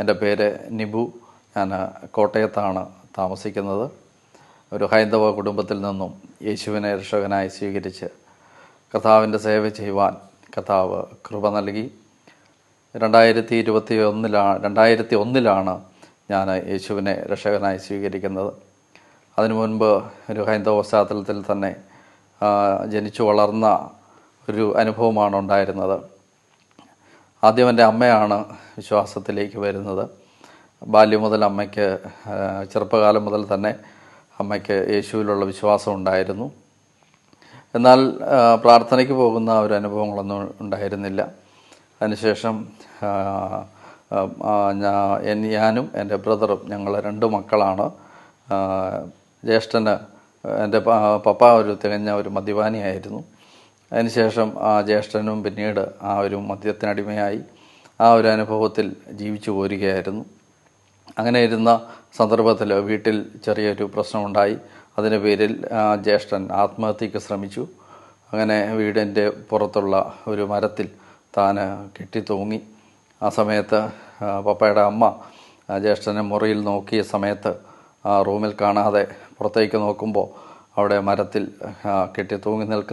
എന്റെ പേര് നിബു. ഞാൻ കോട്ടയത്താണ് താമസിക്കുന്നത്. ഒരു ഹൈന്ദവ കുടുംബത്തിൽ നിന്നും യേശുവിനെ രക്ഷകനായി സ്വീകരിച്ച് കഥാവിന്റെ സേവ ചെയ്യുവാൻ കഥാവ് കൃപ നൽകി. രണ്ടായിരത്തി ഇരുപത്തി ഒന്നിലാണ് രണ്ടായിരത്തി ഒന്നിലാണ് ഞാൻ യേശുവിനെ രക്ഷകനായി സ്വീകരിക്കുന്നത്. അതിനു മുൻപ് ഒരു ഹൈന്ദവ പശ്ചാത്തലത്തിൽ തന്നെ ജനിച്ചു വളർന്ന ഒരു അനുഭവമാണ് ഉണ്ടായിരുന്നത്. ആദ്യം എന്റെ അമ്മയാണ് വിശ്വാസത്തിലേക്ക് വരുന്നത്. ബാല്യം മുതൽ അമ്മയ്ക്ക് ചെറുപ്പകാലം മുതൽ തന്നെ അമ്മയ്ക്ക് യേശുവിലുള്ള വിശ്വാസം ഉണ്ടായിരുന്നു. എന്നാൽ പ്രാർത്ഥനയ്ക്ക് പോകുന്ന ഒരു അനുഭവങ്ങളൊന്നും ഉണ്ടായിരുന്നില്ല. അതിനുശേഷം ഞാനും എന്റെ ബ്രദറും ഞങ്ങൾ രണ്ട് മക്കളാണ്. ജ്യേഷ്ഠന് എന്റെ പപ്പ ഒരു തികഞ്ഞ ഒരു മദ്യപാനിയായിരുന്നു. അതിനുശേഷം ആ ജ്യേഷ്ഠനും പിന്നീട് ആ ഒരു മദ്യത്തിനടിമയായി ആ ഒരു അനുഭവത്തിൽ ജീവിച്ചു പോരുകയായിരുന്നു. അങ്ങനെ ഇരുന്ന സന്ദർഭത്തിൽ വീട്ടിൽ ചെറിയൊരു പ്രശ്നമുണ്ടായി. അതിന്റെ പേരിൽ ആ, ജ്യേഷ്ഠൻ ആത്മഹത്യക്ക് ശ്രമിച്ചു. അങ്ങനെ വീടിന്റെ പുറത്തുള്ള ഒരു മരത്തിൽ താൻ കെട്ടിത്തൂങ്ങി. ആ സമയത്ത് പപ്പയുടെ അമ്മ ജ്യേഷ്ഠനെ മുറിയിൽ നോക്കിയ സമയത്ത് ആ റൂമിൽ കാണാതെ പുറത്തേക്ക് നോക്കുമ്പോൾ അവിടെ മരത്തിൽ കെട്ടിത്തൂങ്ങി കെട്ടി തൂങ്ങി നിൽക്കുന്നു.